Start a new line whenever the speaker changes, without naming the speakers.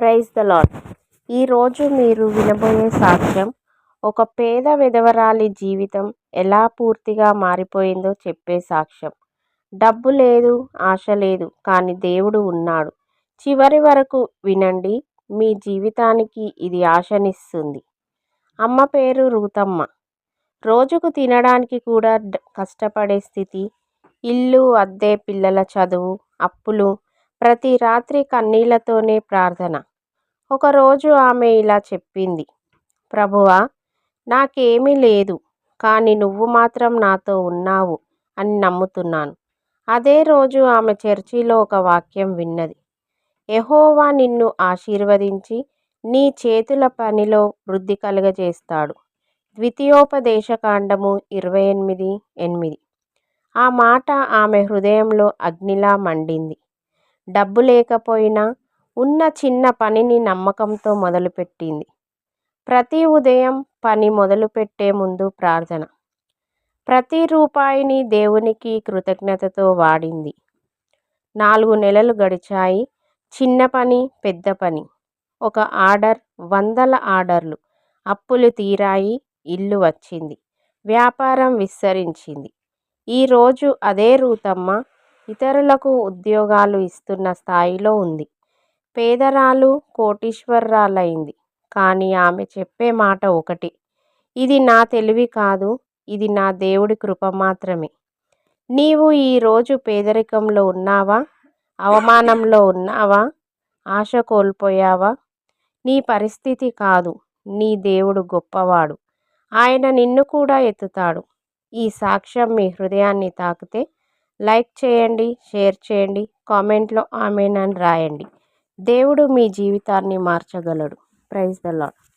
Praise the lord ఈరోజు మీరు వినబోయే సాక్ష్యం ఒక పేద విధవరాలి జీవితం ఎలా పూర్తిగా మారిపోయిందో చెప్పే సాక్ష్యం. డబ్బు లేదు ఆశ లేదు కానీ దేవుడు ఉన్నాడు. చివరి వరకు వినండి మీ జీవితానికి ఇది ఆశనిస్తుంది. అమ్మ పేరు రూతమ్మ. రోజుకు తినడానికి కూడా కష్టపడే స్థితి ఇల్లు అద్దె పిల్లల చదువు అప్పులు ప్రతి రాత్రి కన్నీళ్ళతోనే ప్రార్థన. ఒకరోజు ఆమె ఇలా చెప్పింది. ప్రభువా నాకేమీ లేదు కానీ నువ్వు మాత్రం నాతో ఉన్నావు అని నమ్ముతున్నాను. అదే రోజు ఆమె చర్చిలో ఒక వాక్యం విన్నది. ఎహోవా నిన్ను ఆశీర్వదించి నీ చేతుల పనిలో వృద్ధి కలుగజేస్తాడు. ద్వితీయోపదేశకాండము ఇరవై ఎనిమిది ఎనిమిది. ఆ మాట ఆమె హృదయంలో అగ్నిలా మండింది. డబ్బు లేకపోయినా ఉన్న చిన్న పనిని నమ్మకంతో మొదలుపెట్టింది. ప్రతి ఉదయం పని మొదలుపెట్టే ముందు ప్రార్థన. ప్రతి రూపాయిని దేవునికి కృతజ్ఞతతో వాడింది. నాలుగు నెలలు గడిచాయి. చిన్న పని పెద్ద పని. ఒక ఆర్డర్ వందల ఆర్డర్లు. అప్పులు తీరాయి. ఇల్లు వచ్చింది. వ్యాపారం విస్తరించింది. ఈరోజు అదే రూతమ్మ ఇతరులకు ఉద్యోగాలు ఇస్తున్న స్థాయిలో ఉంది. పేదరాలు కోటీశ్వరరాలైంది. కానీ ఆమె చెప్పే మాట ఒకటి. ఇది నా తెలివి కాదు ఇది నా దేవుడి కృప మాత్రమే. నీవు ఈరోజు పేదరికంలో ఉన్నావా? అవమానంలో ఉన్నావా? ఆశ కోల్పోయావా? నీ పరిస్థితి కాదు నీ దేవుడు గొప్పవాడు. ఆయన నిన్ను కూడా ఎత్తుతాడు. ఈ సాక్ష్యం మీ హృదయాన్ని తాకితే లైక్ చేయండి షేర్ చేయండి కామెంట్లో ఆమెనని రాయండి. దేవుడు మీ జీవితాన్ని మార్చగలడు. Praise the lord